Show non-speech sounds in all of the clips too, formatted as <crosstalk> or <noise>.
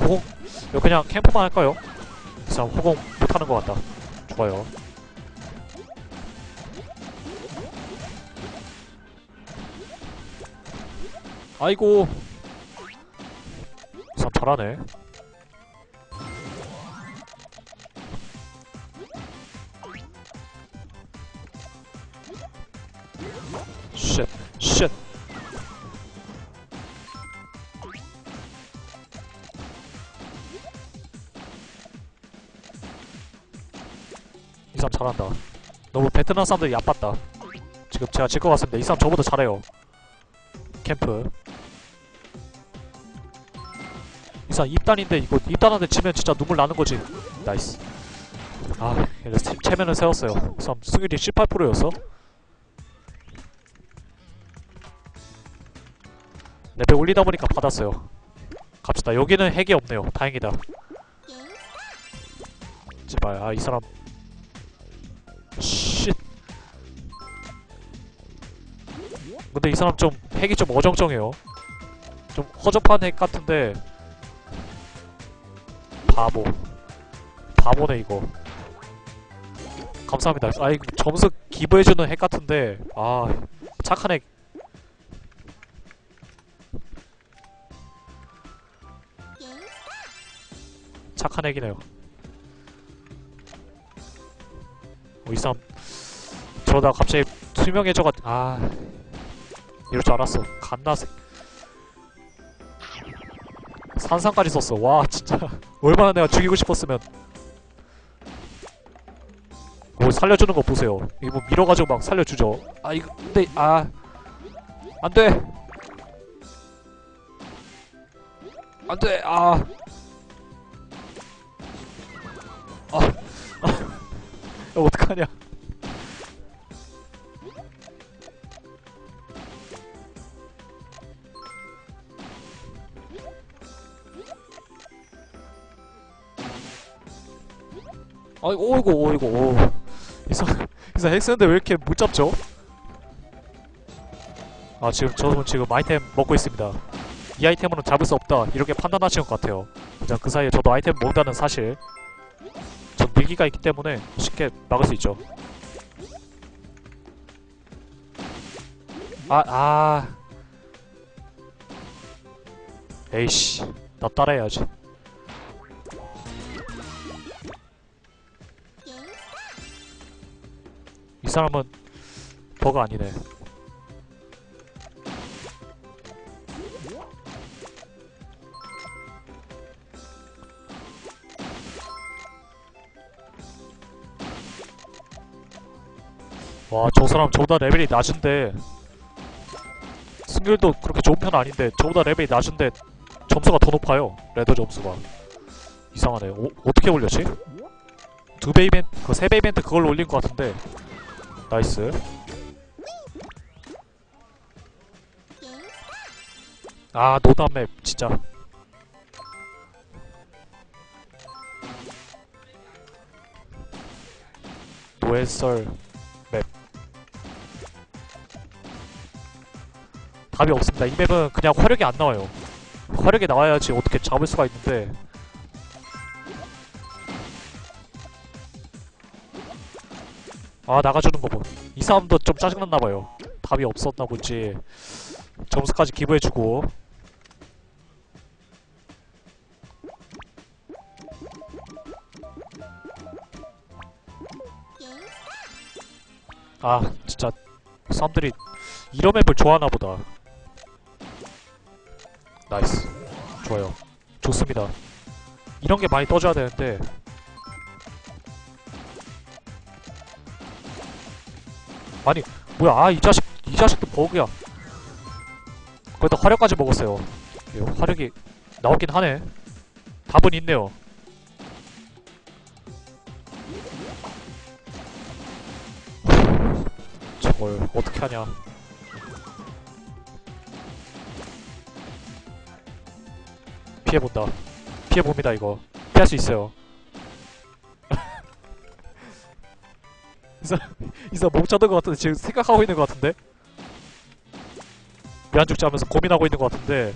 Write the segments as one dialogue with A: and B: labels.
A: 호공? 이거 그냥 캠프만 할까요? 이 사람 호공 못하는 것 같다. 좋아요. 아이고. 이 사람 잘하네 잘한다. 너무 베트남 사람들이 얕봤다. 지금 제가 질 것 같습니다. 이 사람 저보다 잘해요. 캠프. 이 사람 입단인데 이거 입단한테 치면 진짜 눈물 나는 거지. 나이스. 아, 체- 체면을 세웠어요. 이 사람 승률이 18%였어. 레벨 올리다 보니까 받았어요. 갑시다. 여기는 핵이 없네요. 다행이다. 제발. 아, 이 사람. 근데 이 사람 좀 핵이 좀 어정쩡해요. 좀 허접한 핵 같은데 바보. 바보네 이거. 감사합니다. 아이 점수 기부해주는 핵 같은데 아 착한 핵. 착한 핵이네요. 어, 이 사람 저러다 갑자기 투명해져가 아 이럴 줄 알았어. 갓나색 산상까지 썼어. 와 진짜 <laughs> 얼마나 내가 죽이고 싶었으면. 뭐 살려주는 거 보세요. 이거 뭐 밀어가지고 막 살려주죠. 아 이거 근데 아 안돼 안돼 아. 아, 아, <laughs> 야, 어떡하냐. 아이고, 오이고, 오이고, 오. 이사, 이사 핵쓰는데 왜 이렇게 못 잡죠? 아, 지금, 저는 지금 아이템 먹고 있습니다. 이 아이템으로는 잡을 수 없다. 이렇게 판단하신 것 같아요. 그냥 그 사이에 저도 아이템 먹는다는 사실. 전 밀기가 있기 때문에 쉽게 막을 수 있죠. 아, 아. 에이씨. 나 따라해야지. 사람은 버그 아니네. 와, 저 사람 저보다 레벨이 낮은데 승률도 그렇게 좋은 편은 아닌데 저보다 레벨이 낮은데 점수가 더 높아요. 레더 점수가. 이상하네. 요 어떻게 올렸지? 두 배 이벤트, 그 세 배 이벤트 그걸로 올린 것 같은데. 나이스. 아, 노담맵 진짜. 노엘썰 맵. 답이 없습니다. 이 맵은 그냥 화력이 안 나와요. 화력이 나와야지 어떻게 잡을 수가 있는데 아 나가주는 거 뭐. 이 사람도 좀 짜증났나봐요. 답이 없었나 보지. 점수까지 기부해주고 아 진짜 사람들이 이런 맵을 좋아하나 보다. 나이스. 좋아요. 좋습니다. 이런 게 많이 떠줘야 되는데 아니 뭐야 아 이 자식 이 자식도 버그야. 거기다 화력까지 먹었어요. 예, 화력이 나오긴 하네. 답은 있네요. 저걸 어떻게 하냐. 피해본다. 피해봅니다 이거. 피할 수 있어요 이사 이사 목 자던 것 같은데 지금 생각하고 있는 것 같은데? 미안 죽지 하면서 고민하고 있는 것 같은데.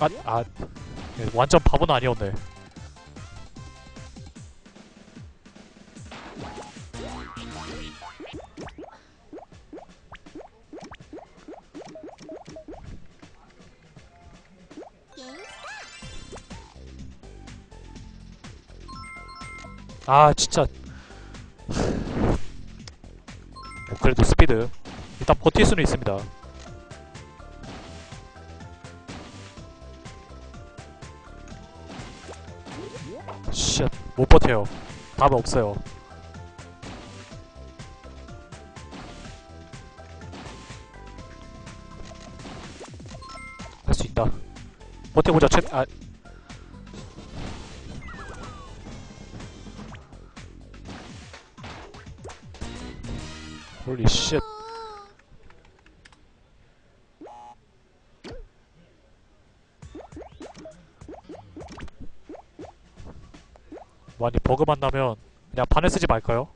A: 아, 아 네, 완전 바보는 아니었네. 아, 진짜. 뭐 그래도 스피드. 일단 버틸 수는 있습니다. 쉣, 못 버텨요. 답 없어요. 할 수 있다. 버텨보자, 최, 아. 홀리 쉣. 많이 버그 만나면 그냥 반을 쓰지 말까요?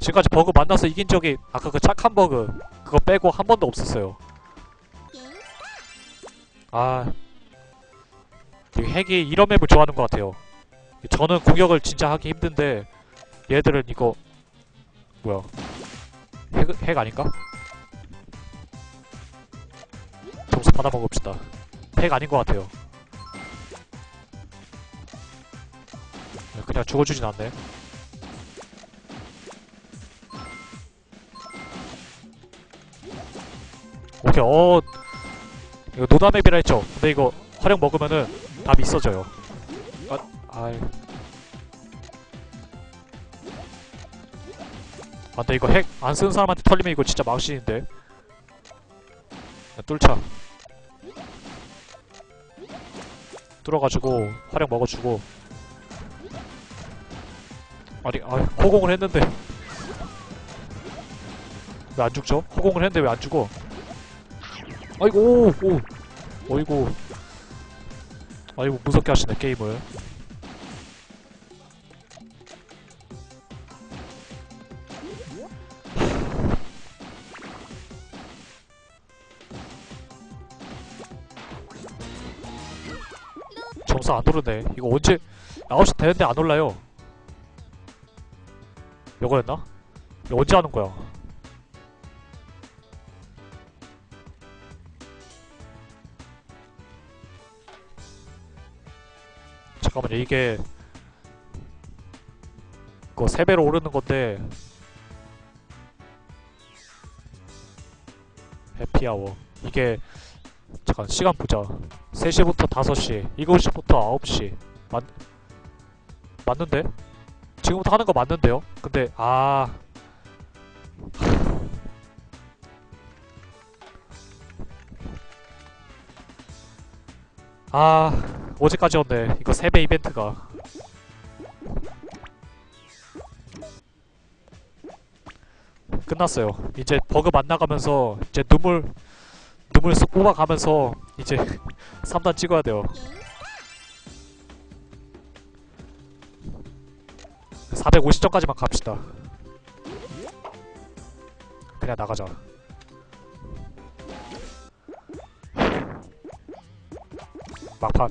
A: 지금까지 버그 만나서 이긴 적이 아까 그 착한 버그 그거 빼고 한 번도 없었어요. 아, 이 핵이 이런 맵을 좋아하는 것 같아요. 저는 공격을 진짜 하기 힘든데 얘들은 이거 뭐야? 핵, 핵 아닌가? 점수 받아 먹읍시다. 핵 아닌 것 같아요. 그냥 죽어주진 않네. 오케이, 어. 이거 노다맵이라 했죠? 근데 이거 화력 먹으면은 답이 있어져요. 아, 아이. 아, 근데 이거 핵 안 쓰는 사람한테 털리면 이거 진짜 망신인데. 야, 뚫자. 뚫어가지고 화력 먹어주고 아니, 아, 호공을 했는데 왜 안 죽죠? 호공을 했는데 왜 안 죽어? 아이고, 오, 오, 어이구, 아이고 무섭게 하시네 게임을. 점수 안 오르네. 이거 언제 9시 되는데 안 올라요. 이거였나? 이거 언제 하는 거야? 잠깐만요, 이게 그거 3배로 오르는 건데 해피아워 이게 잠깐 시간 보자 3시부터 5시 7시부터 9시 맞, 맞는데? 지금부터 하는 거 맞는데요? 근데 아 아, 어제까지였네. 이거 3배 이벤트가. 끝났어요. 이제 버그 만나가면서 이제 눈물 눈물 쓱 뽑아가면서 이제 <laughs> 3단 찍어야 돼요. 450점까지만 갑시다. 그냥 나가자. 막판.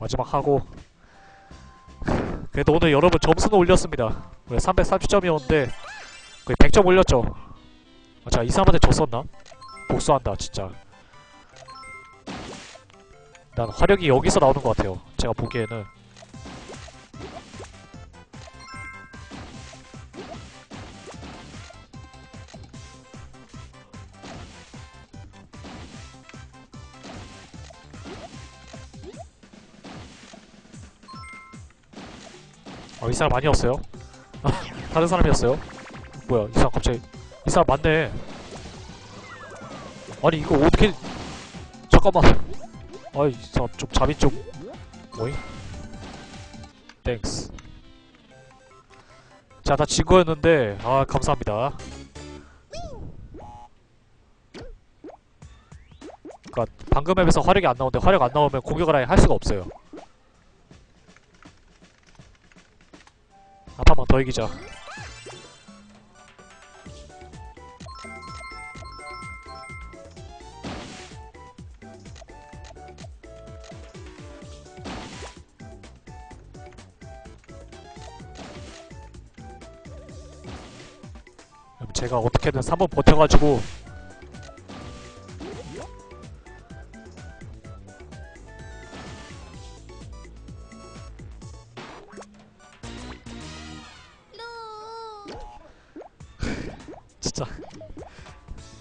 A: 마지막 하고. 그래도 오늘 여러분 점수는 올렸습니다. 우리 330점이었는데 거의 100점 올렸죠. 아, 제가 이 사람한테 졌었나? 복수한다 진짜. 난 화력이 여기서 나오는 것 같아요. 제가 보기에는. 어, 이 사람 아니었어요? <laughs> 다른 사람이었어요? 뭐야, 이 사람 갑자기. 이 사람 맞네. 아니, 이거 어떻게. 잠깐만. 아이, 이 사람 좀 잠이 좀. 뭐잉? 땡스. 자, 다 진 거였는데, 아, 감사합니다. 그니까, 방금 맵에서 화력이 안 나오는데, 화력 안 나오면 공격을 아예 할 수가 없어요. 더 이기자. 제가 어떻게든 3번 버텨가지고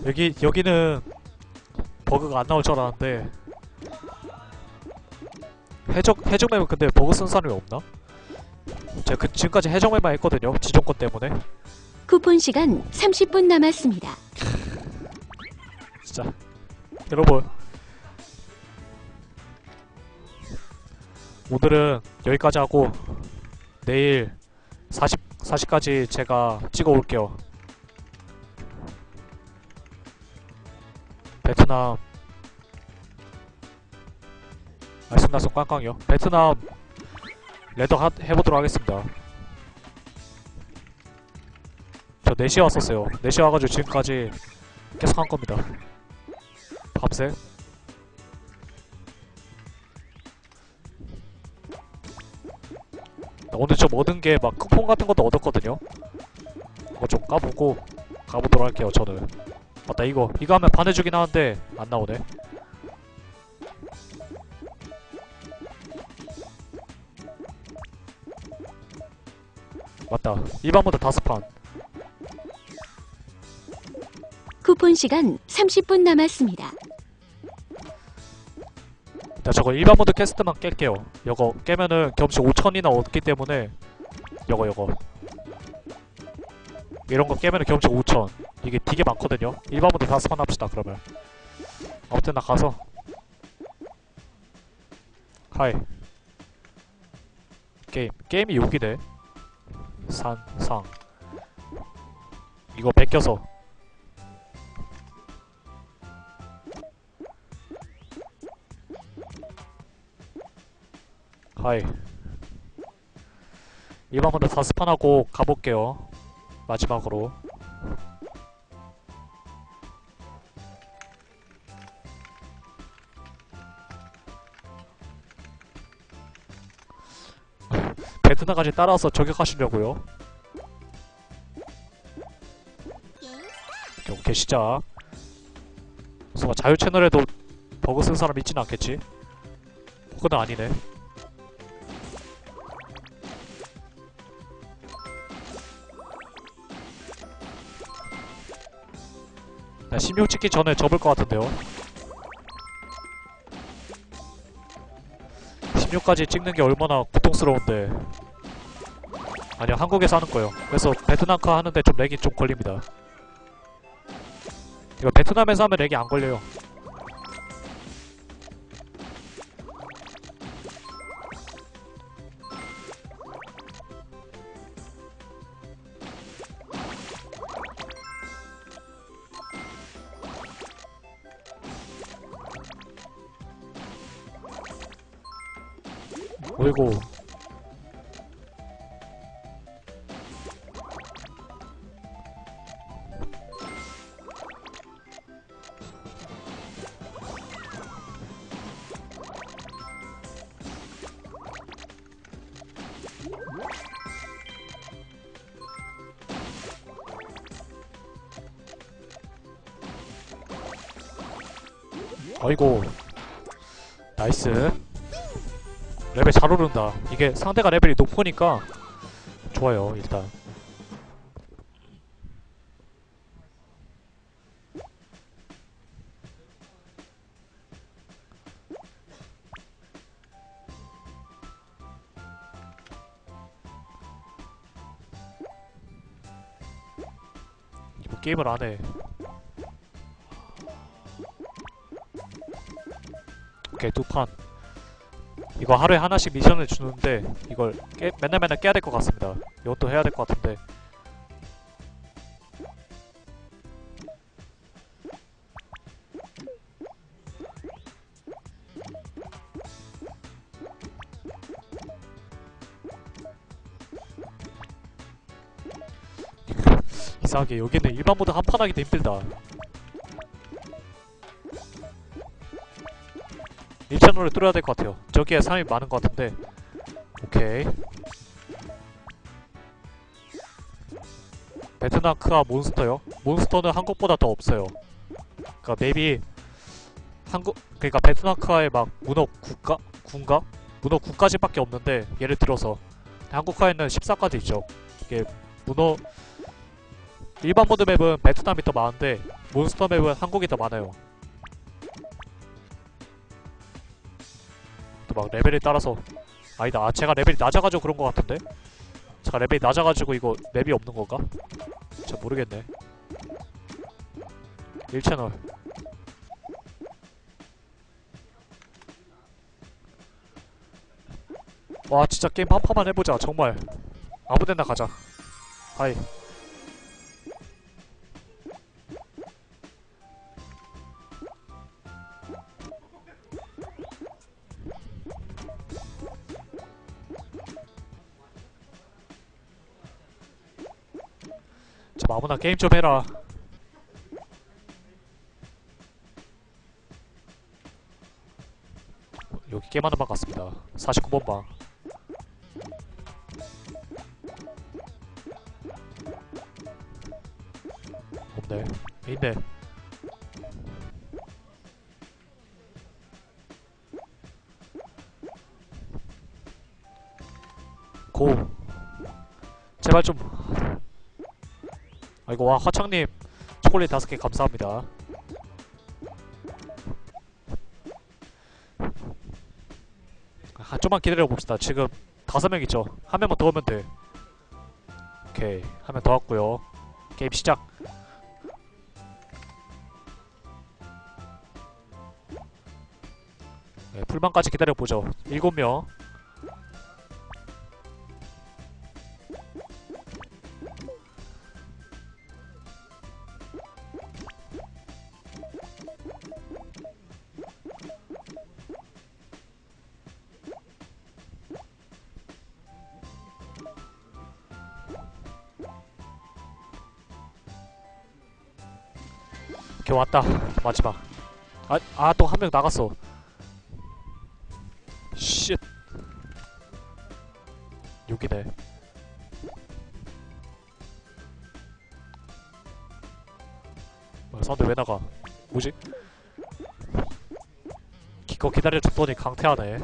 A: 여기 여기는 버그가 안 나올 줄 알았는데 해적 해적 맵은 근데 버그 쓴 사람이 없나? 제가 그 지금까지 해적 맵만 했거든요 지정권 때문에
B: 쿠폰 시간 30분 남았습니다. <laughs>
A: 진짜 여러분 오늘은 여기까지 하고 내일 40 40까지 제가 찍어 올게요. 베트남 말씀나서 꽝꽝이요. 베트남 레더 하, 해보도록 하겠습니다. 저 4시에 왔었어요. 4시에 와가지고 지금까지 계속 한 겁니다. 밤새 오늘 좀 얻은 게 막 쿠폰 같은 것도 얻었거든요 그거 좀 까보고 가보도록 할게요 저는 맞다 이거. 이거 하면 반해주긴 하는데 안 나오네. 맞다. 일반보다 다섯 판.
B: 쿠폰 시간 30분 남았습니다.
A: 자 저거 일반 모드 캐스트만 깰게요. 요거 깨면은 경치 5천이나 얻기 때문에 요거 요거. 이런 거 깨면은 경치 5천 이게 되게 많거든요. 일반 모드 다섯 판 합시다 그러면. 아무튼 나 가서 하이 게임 게임이 여기네. 산상. 이거 베껴서. 이번 번도 다 스판하고 가볼게요. 마지막으로 베트남까지 따라서 저격하시려고요 오케이 오케이 시작 설마 자유 채널에도 버그 쓴 사람 있진 않겠지? 버그는 아니네 나 심용 찍기 전에 접을 것 같은데요. 16까지 찍는 게 얼마나 고통스러운데. 아니요, 한국에서 하는 거예요. 그래서 베트남카 하는데 좀 렉이 좀 걸립니다. 이거 베트남에서 하면 렉이 안 걸려요. 어이구. 나이스. 레벨 잘 오른다. 이게 상대가 레벨이 높으니까 좋아요, 일단. 게임을 안 해. 오케이, 두 판. 이거 하루에 하나씩 미션을 주는데 이걸 깨, 맨날 맨날 깨야 될 것 같습니다. 이것도 해야 될 것 같은데 <laughs> 이상하게 여기는 일반 모드 한판 하기도 힘들다. 채널을 뚫어야 될 것 같아요. 저기에 사람이 많은 것 같은데. 오케이. 베트남 크아 몬스터요. 몬스터는 한국보다 더 없어요. 그러니까 맵이 한국 그러니까 베트남카에 막 문어 국가 군가 문어 국까지밖에 없는데 예를 들어서 한국화에는 14까지 있죠. 이게 문어 일반 모드 맵은 베트남이 더 많은데 몬스터 맵은 한국이 더 많아요. 막 레벨에 따라서 아니다. 아 제가 레벨이 낮아가지고 그런 것 같은데. 제가 레벨이 낮아가지고 이거 맵이 없는 건가? 잘 모르겠네. 1채널 와 진짜 게임 한 판만 해보자 정말 아무데나 가자 하이 게임 좀 해라. 여기 게임 하는 방 같습니다. 49번 방. 없네. 있네. 고. 제발 좀 아이고 와 화창님. 초콜릿 다섯 개 감사합니다. 한 좀만 기다려 봅시다. 지금 다섯 명 있죠? 한 명만 더 오면 돼. 오케이. 한 명 더 왔고요. 게임 시작. 네, 풀방까지 기다려보죠. 일곱 명. 왔다. 마지막. 아 아 또 한 명 나갔어. 쉣 여기네. 뭐야 사람들 왜 나가? 뭐지? 기껏 기다려줬더니 강퇴하네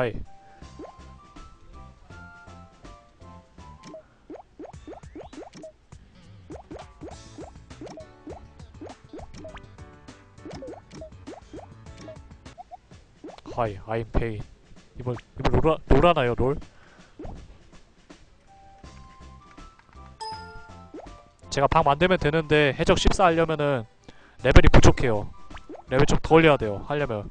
A: 하이. 하이 아임 페인. 이번 이번 롤, 롤 하나요 롤? 제가 방 만들면 되는데 해적 14 하려면은 레벨이 부족해요. 레벨 좀 더 올려야 돼요 하려면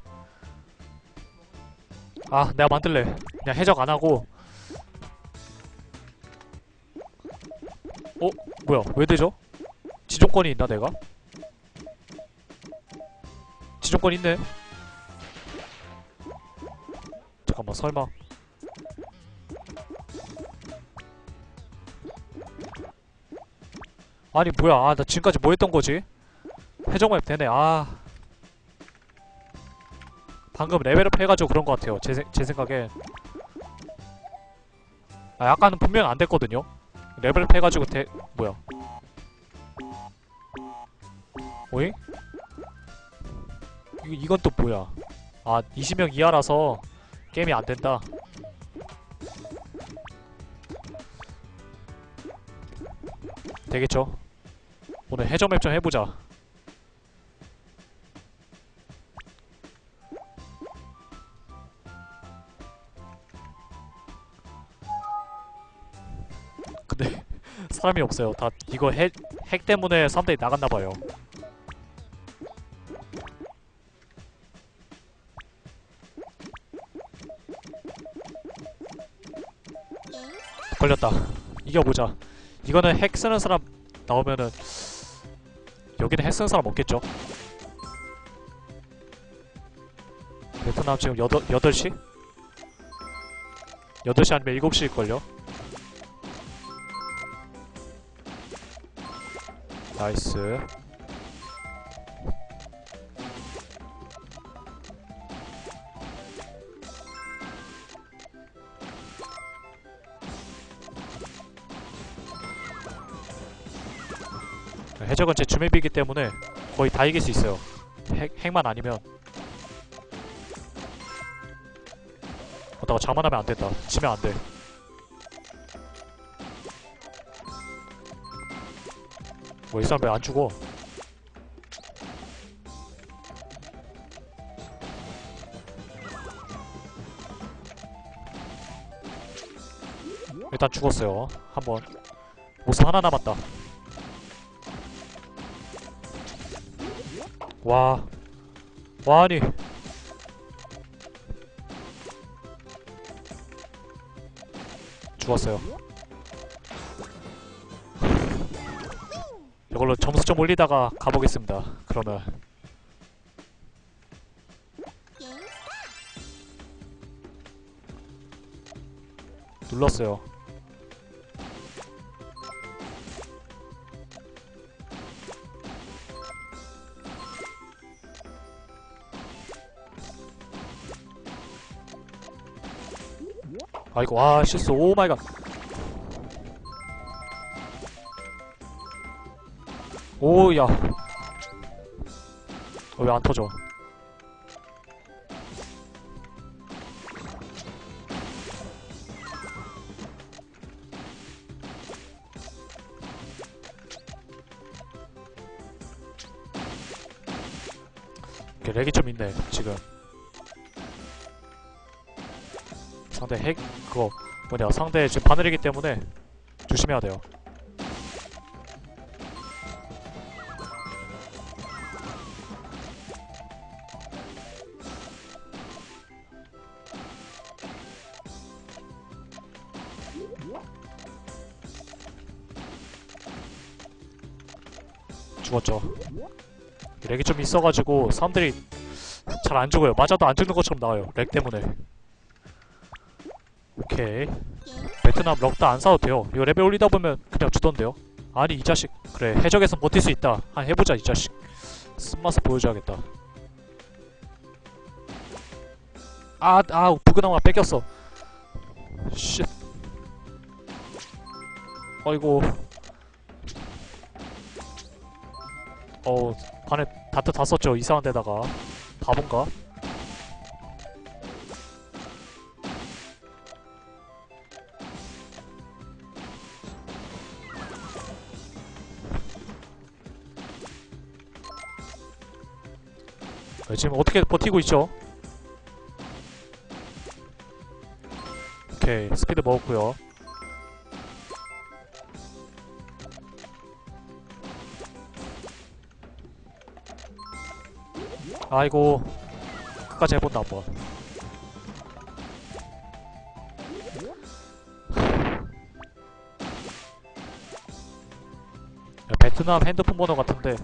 A: 아 내가 만들래 그냥 해적 안하고 어? 뭐야 왜 되죠? 지존권이 있나 내가? 지존권 있네 잠깐만 설마 아니 뭐야 아 나 지금까지 뭐 했던 거지? 해적맵 되네 아 방금 레벨업 해가지고 그런 것 같아요. 제, 세- 제 생각에. 아, 아까는 분명 안 됐거든요. 레벨업 해가지고 대, 뭐야. 오잉? 이, 이건 또 뭐야. 아, 20명 이하라서 게임이 안 된다. 되겠죠? 오늘 해적 맵 좀 해보자. 사람이 없어요. 다 이거 핵, 핵 때문에 사람들이 나갔나봐요. 걸렸다. 이겨보자. 이거는 핵 쓰는 사람 나오면은 여기는 핵 쓰는 사람 없겠죠? 베트남 지금 8, 8시? 8시 아니면 7시일걸요? 나이스. 해적은 제 주맵이기 때문에 거의 다 이길 수 있어요. 핵, 핵만 아니면. 어다가 자만하면 안 된다. 치면 안돼 뭐이 사람 왜 안 죽어 일단 죽었어요. 한번. 모습 하나 남았다. 와. 와, 아니. 죽었어요 이걸로 점수 좀 올리다가 가보겠습니다. 그러면. 눌렀어요. 아이고 와 실수. 오 마이 갓 오야. 어, 왜 안 터져? 이렇게 렉이 좀 있네 지금. 상대 핵 그거 뭐냐 상대 지금 바늘이기 때문에 조심해야 돼요 죽었죠. 렉이 좀 있어가지고 사람들이 잘 안 죽어요. 맞아도 안 죽는 것처럼 나와요 렉 때문에. 오케이. 베트남 럭다 안 싸도 돼요. 이거 레벨 올리다 보면 그냥 주던데요. 아니 이 자식. 그래 해적에선 버틸 수 있다. 한 해보자 이 자식. 쓴맛을 보여줘야겠다. 아, 아, 부그나마 뺏겼어. 쉣. 어이구. 어우, 반에 다트 다 썼죠. 이상한 데다가. 바본가? 네, 지금 어떻게 버티고 있죠? 오케이 스피드 먹었고요 아이고 끝까지 해본다 한번. 야, 베트남 핸드폰 번호 같은데